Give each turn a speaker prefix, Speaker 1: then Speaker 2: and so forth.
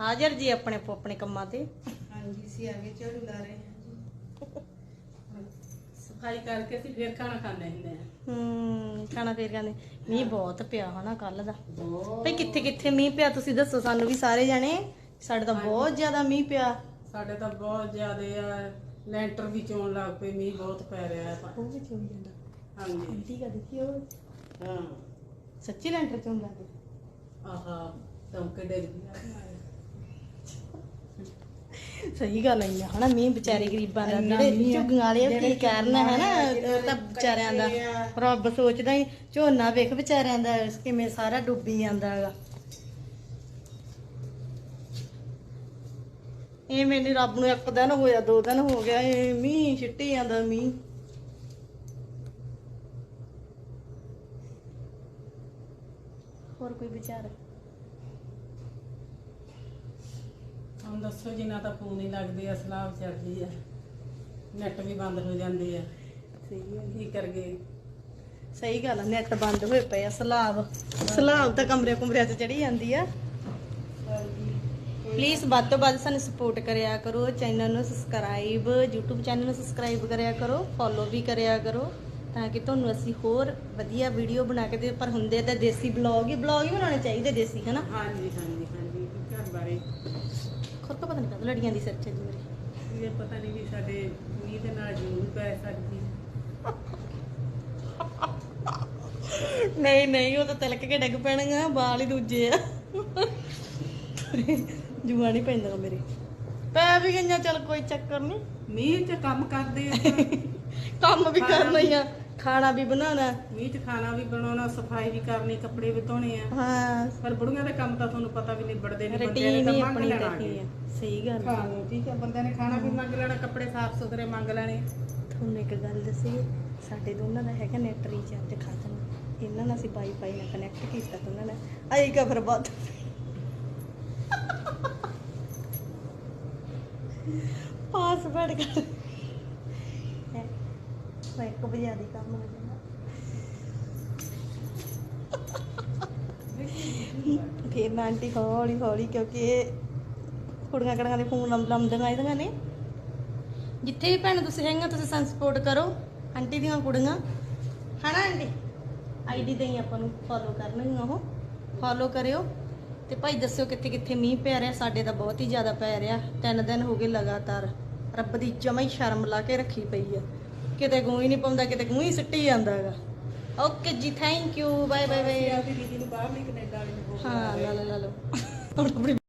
Speaker 1: ਹਾਜ਼ਰ ਜੀ ਆਪਣੇ ਆਪਣੇ ਕੰਮਾਂ ਤੇ।
Speaker 2: ਹਾਂਜੀ ਅਸੀਂ ਆਗੇ ਝਾੜੂ ਲਾ ਰਹੇ
Speaker 3: ਸਫ਼ਾਈ ਕਰਕੇ ਅਸੀਂ ਫਿਰ ਖਾਣਾ ਖਾਂਦੇ ਹੁੰਦੇ ਆ
Speaker 1: ਹੂੰ ਖਾਣਾ ਫੇਰ ਕਹਿੰਦੇ ਮੀਂਹ ਬਹੁਤ ਪਿਆ ਹਨਾ ਕੱਲ ਦਾ।
Speaker 3: ਬਹੁਤ।
Speaker 1: ਭਈ ਕਿੱਥੇ ਕਿੱਥੇ ਮੀਂਹ ਪਿਆ ਤੁਸੀਂ ਦੱਸੋ ਸਾਨੂੰ ਵੀ ਸਾਰੇ ਜਾਣੇ। ਸਾਡੇ ਤਾਂ ਬਹੁਤ ਜ਼ਿਆਦਾ ਮੀਂਹ ਪਿਆ।
Speaker 3: ਸਾਡੇ ਤਾਂ ਬਹੁਤ ਜ਼ਿਆਦੇ ਆ ਲੈਂਟਰ ਵੀ ਚੋਣ ਲੱਗ ਪਏ ਮੀਂਹ ਬਹੁਤ ਪੈ ਰਿਹਾ ਹੈ
Speaker 1: ਉਹ ਵੀ ਚੁੰਮ ਜਾਂਦਾ।
Speaker 3: ਹਾਂਜੀ।
Speaker 1: ਆਂਟੀ ਕਾ ਦੇਖਿਓ
Speaker 3: ਹਾਂ।
Speaker 1: ਸੱਚੀ ਲੈਂਟਰ ਚੁੰਮ ਲੱਗੇ
Speaker 3: ਆਹਾ ਟੌਂਕੇ ਡਿੱਗ ਗਿਆ
Speaker 1: ਸਹੀ ਗੱਲ ਹੈ ਹਨਾ ਮੀਂਹ ਵਿਚਾਰੇ ਗਰੀਬਾਂ ਦਾ ਜਿਹੜੇ। ਝੁੱਗੀਆਂ ਵਾਲੇ ਉਹ ਕੀ ਕਰਨ ਹੈ ਨਾ
Speaker 2: ਜਿਹੜੇ
Speaker 1: ਉਹ ਤਾਂ ਵਿਚਾਰਿਆਂ ਦਾ। ਰੱਬ ਸੋਚਦਾ ਹੀ ਝੋਨਾ ਵੇਖ ਵਿਚਾਰਿਆਂ ਦਾ ਕਿਵੇਂ ਸਾਰਾ ਡੁੱਬੀ ਜਾਂਦਾ ਹੈਗਾ ਇਹ ਮੈਨੂੰ ਰੱਬ ਨੂੰ ਇੱਕ ਦਿਨ ਹੋਇਆ ਦੋ ਦਿਨ ਹੋ ਗਿਆ ਇਹ ਮੀਂਹ ਛਿੱਟੀ ਜਾਂਦਾ ਮੀਂਹ ਹੋਰ ਕੋਈ ਵਿਚਾਰ
Speaker 3: ਦੱਸੋ ਜੀ ਨਾ ਤਾਂ ਫੋਨ ਹੀ ਲੱਗਦੇ ਆ ਸਲਾਹ ਚੱਲਦੀ ਆ? ਨੈਟ ਵੀ ਬੰਦ ਹੋ ਜਾਂਦੇ ਆ।
Speaker 1: ਸਹੀ ਹੈ
Speaker 3: ਕੀ ਕਰਗੇ
Speaker 1: ਸਹੀ ਗੱਲ ਆ ਨੈਟ ਬੰਦ ਹੋਏ ਪਏ ਆ ਸਲਾਬ ਸਲਾਬ ਤਾਂ ਕਮਰੇ ਕੁਮਰਿਆਂ 'ਚ ਚੜੀ ਜਾਂਦੀ ਆ। ਪਲੀਜ਼ ਵੱਧ ਤੋਂ ਵੱਧ ਸਾਨੂੰ ਸਪੋਰਟ ਕਰਿਆ ਕਰੋ ਚੈਨਲ ਨੂੰ ਸਬਸਕ੍ਰਾਈਬ YouTube ਚੈਨਲ ਨੂੰ ਸਬਸਕ੍ਰਾਈਬ ਕਰਿਆ ਕਰੋ ਫੋਲੋ ਵੀ ਕਰਿਆ ਕਰੋ ਤਾਂ ਕਿ ਤੁਹਾਨੂੰ ਅਸੀਂ ਹੋਰ ਵਧੀਆ ਵੀਡੀਓ ਬਣਾ ਕੇ ਦੇ ਪਰ ਹੁੰਦੇ ਤਾਂ ਦੇਸੀ ਬਲੌਗ ਹੀ ਬਲੌਗ ਹੀ ਬਣਾਉਣੇ ਚਾਹੀਦੇ ਦੇਸੀ ਹਨਾ?
Speaker 3: ਹਾਂਜੀ ਹਾਂਜੀ ਹਾਂਜੀ ਘਰ ਬਾਰੇ
Speaker 1: ਖੁਦ ਕੋ ਪਤਾ ਨਹੀਂ ਕਦ ਲੜੀਆਂ ਦੀ ਸਿਰ 'ਚ ਜੀ ਮੇਰੇ।
Speaker 3: ਇਹ ਪਤਾ ਨਹੀਂ ਵੀ ਸਾਡੇ ਮੀਂਹ ਦੇ ਨਾਲ ਜੂਨ ਪੈ ਸਕਦੀ ਹੈ।
Speaker 1: ਨਹੀਂ ਨਹੀਂ ਉਹ ਤਾਂ ਤਿਲਕ ਕੇ ਡਿੱਗ ਪੈਣਗਾ ਵਾਲ ਹੀ ਦੂਜੇ ਆ। ਜੂਆ ਨਹੀਂ ਪੈਂਦਾ ਮੇਰੇ। ਪੈ ਵੀ ਗਈਆਂ ਚੱਲ ਕੋਈ ਚੱਕਰ ਨਹੀਂ।
Speaker 3: ਮੀਂਹ 'ਚ ਕੰਮ ਕਰਦੇ ਆ ਤਾਂ।
Speaker 1: ਕੰਮ ਵੀ ਕਰਨਾ ਹੀ ਆ। ਖਾਣਾ ਵੀ ਬਣਾਉਣਾ
Speaker 3: ਮੀਂਹ 'ਚ ਖਾਣਾ ਵੀ ਬਣਾਉਣਾ ਸਫ਼ਾਈ ਵੀ ਕਰਨੀ ਕੱਪੜੇ ਵੀ ਧੋਣੇ ਆ।
Speaker 1: ਹਾਂ।
Speaker 3: ਪਰ ਬੁੜੀਆਂ ਦੇ ਕੰਮ ਤਾਂ ਤੁਹਾਨੂੰ ਪਤਾ ਵੀ ਨਿਬੜਦੇ ਨਹੀਂ
Speaker 1: ਰੁਟੀਨ
Speaker 3: ਨੇ
Speaker 1: ਹੀ
Speaker 3: ਤਾਂ
Speaker 1: ਆਪਣੀ ਰੱਖੀ ਆ ਸਹੀ ਗੱਲ ਆ।
Speaker 3: ਖਾਣੇ ਠੀਕ ਹੈ ਬੰਦਿਆਂ ਨੇ ਖਾਣਾ ਵੀ ਮੰਗ ਲੈਣਾ ਕੱਪੜੇ ਸਾਫ਼ ਸੁਥਰੇ ਮੰਗ ਲੈਣੇ।
Speaker 1: ਤੁਹਾਨੂੰ ਇੱਕ ਗੱਲ ਦੱਸੀ ਸਾਡੇ ਦੋਨਾਂ ਦਾ ਹੈਗਾ ਨੈਟ ਰੀਚਾਰਜ ਖਤਮ ਇਹਨਾਂ ਨਾਲ ਅਸੀਂ ਵਾਈਫਾਈ ਨਾਲ ਕਨੈਕਟ ਕੀਤਾ ਦੋਨਾਂ ਨੇ। ਆਈ ਕਾ ਫਿਰ ਬਾਤ ਪਾਸਵਰਡ ਕਰ ਹੈ ਮੈਂ ਇੱਕ ਵਜੇ ਦੀ ਕੰਮ ਹੋ ਜਾਂਦਾ ਫਿਰ ਮੈਂ ਆਂਟੀ ਹੌਲੀ ਹੌਲੀ ਕਿਉਂਕਿ ਇਹ ਕੁੜੀਆਂ ਕੜੀਆਂ ਦੇ ਫੋਨ ਲੰਮਦੀਆਂ ਇਹਦੀਆਂ ਨੇ। ਜਿੱਥੇ ਵੀ ਭੈਣ ਤੁਸੀਂ ਹੈਗੇ ਤੁਸੀਂ ਸਾਨੂੰ ਸਪੋਰਟ ਕਰੋ। ਆਂਟੀ ਦੀਆਂ ਕੁੜੀਆਂ। ਹਨਾ ਆਂਟੀ? ਆਈਡੀ ਦੇ ਆਪਾਂ ਨੂੰ ਫੋਲੋ ਕਰਨਗੀਆਂ ਉਹ। ਫੋਲੋ ਕਰਿਓ। ਤੇ ਭਾਈ ਦੱਸਿਓ ਕਿੱਥੇ ਕਿੱਥੇ ਮੀਂਹ ਪੈ ਰਿਹਾ। ਸਾਡੇ ਤਾਂ ਬਹੁਤ ਹੀ ਜ਼ਿਆਦਾ ਪੈ ਰਿਹਾ। ਤਿੰਨ ਦਿਨ ਹੋ ਗਏ ਲਗਾਤਾਰ। ਰੱਬ ਦੀ ਜਮਾ ਹੀ ਸ਼ਰਮ ਲਾ ਕੇ ਰੱਖੀ ਪਈ ਆ। ਕਿਤੇ ਗੂੰ ਹੀ ਨਹੀਂ ਪਾਉਂਦਾ ਕਿਤੇ ਗੂੰ ਹੀ ਸਿੱਟੀ ਜਾਂਦਾ ਹੈਗਾ। ਓਕੇ ਜੀ thank you bye bye bye
Speaker 3: ਆਪਣੀ ਦੀਦੀ ਨੂੰ ਬਾਹਰ ਨਹੀਂ ਕੈਨੇਡਾ ਵਾਲੀ ਨੂੰ
Speaker 1: ਹਾਂ ਲਾ ਲਾ ਲਾ ਲਓ। ਹੁਣ ਆਪਣੀ